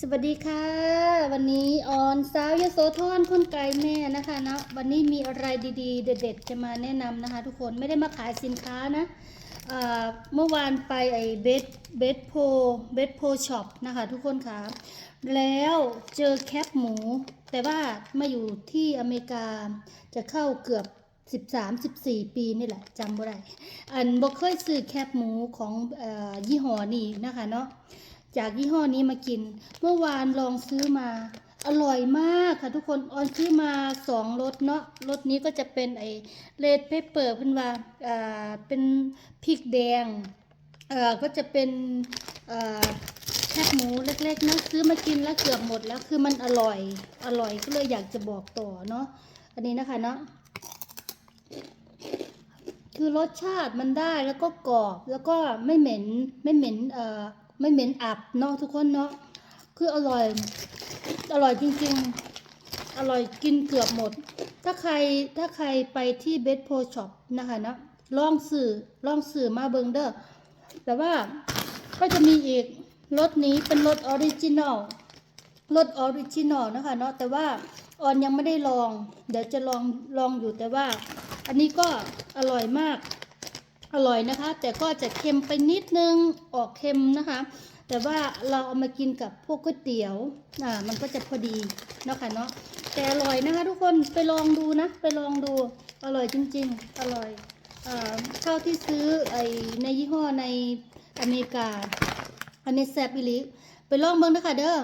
สวัสดีค่ะ วันนี้ออนสาวยโสธรคนไกลแม่นะคะเนาะวันนี้มีอะไรดีๆ เด็ด ๆ จะมาแนะนำนะคะ ทุกคนไม่ได้มาขายสินค้านะเมื่อวานไปไอ้เบสเบสโพเบสโพช็อปนะคะ ทุกคนค่ะแล้วเจอแคปหมู แต่ว่ามาอยู่ที่อเมริกาจะเข้าเกือบ13 14ปีนี่แหละจำบ่ได้อันบ่เคยซื้อแคปหมูของอยี่ห้อนี้นะคะเนาะ จากยี่ห้อนี้มากิน เมื่อวานลองซื้อมา อร่อยมากค่ะทุกคนออนซื้อมาสองรสเนาะรสนี้ก็จะเป็นไอเลดเพเปอร์เพิ่นว่าอ่าเป็นพริกแดงเอ่อก็จะเป็นเอ่อแคบหมูเล็กๆนะซื้อมากินแล้วเกือบหมดแล้วคือมันอร่อยอร่อยก็เลยอยากจะบอกต่อเนาะอันนี้นะคะเนาะคือรสชาติมันได้แล้วก็กรอบแล้วก็ไม่เหม็นไม่เหม็นเอ่อ ไม่เหม็นอับเนาะทุกคนเนาะคืออร่อย อร่อยจริงๆ อร่อยกินเกือบหมด ถ้าใครถ้าใครไปที่เบสโพช็อปนะคะนะลองสื่อลองสื่อมาเบิงเด้อแต่ว่าก็จะมีอีกรสนี้เป็นรสออริจินอลรสออริจินอลนะคะเนาะแต่ว่าออนยังไม่ได้ลอง เดี๋ยวจะลองลองอยู่แต่ว่า อันนี้ก็อร่อยมาก อร่อยนะคะ แต่ก็จะเค็มไปนิดนึงออกเค็มนะคะ แต่ว่าเราเอามากินกับพวกก๋วยเตี๋ยวอ่ามันก็จะพอดีเนาะค่ะเนาะแต่อร่อยนะคะทุกคนไปลองดูนะ ไปลองดูอร่อยจริง ๆ อร่อยอ่าเท่าที่ซื้อไอในยี่ห้อในอเมริกาอันนี้แซบอีลีไปลองเบิ่งนะคะเด้อ